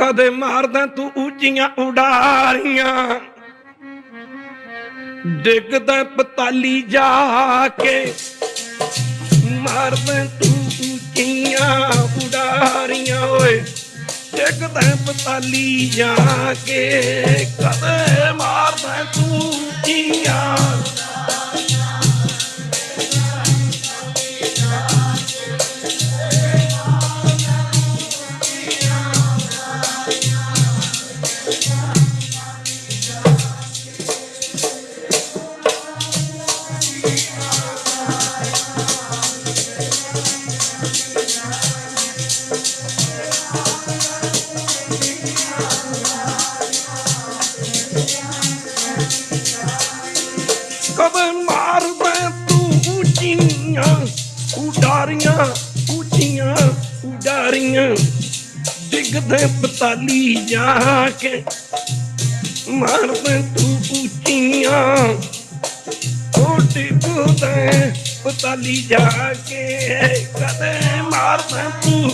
ਕਦੇ ਮਾਰਦਾ ਤੂੰ ਉੱਚੀਆਂ ਉਡਾਰੀਆਂ। ਡਿੱਗਦਾ ਪਤਾਲੀ ਜਾ ਕੇ, ਮਾਰਦਾ ਤੂੰ ਉੱਚੀਆਂ ਉਡਾਰੀਆਂ। ਓਏ, ਡਿੱਗਦਾ ਪਤਾਲੀ ਜਾ ਕੇ, ਕਦੇ ਮਾਰਦਾ ਮਾਰਦਾ ਤੂੰ ਉੱਚੀਆਂ, ਉਡਾਰੀਆਂ ਉੱਚੀਆਂ, ਉਡਾਰੀਆਂ। ਡਿੱਗਦੇ ਬਤਾਲੀ ਜਾ ਕੇ ਮਾਰਦਾ ਤੂੰ ਉੱਚੀਆਂ। ਉਹ ਡਿੱਗਦੇ ਬਤਾਲੀ ਜਾ ਕੇ ਕਦੇ ਮਾਰਦਾ ਤੂੰ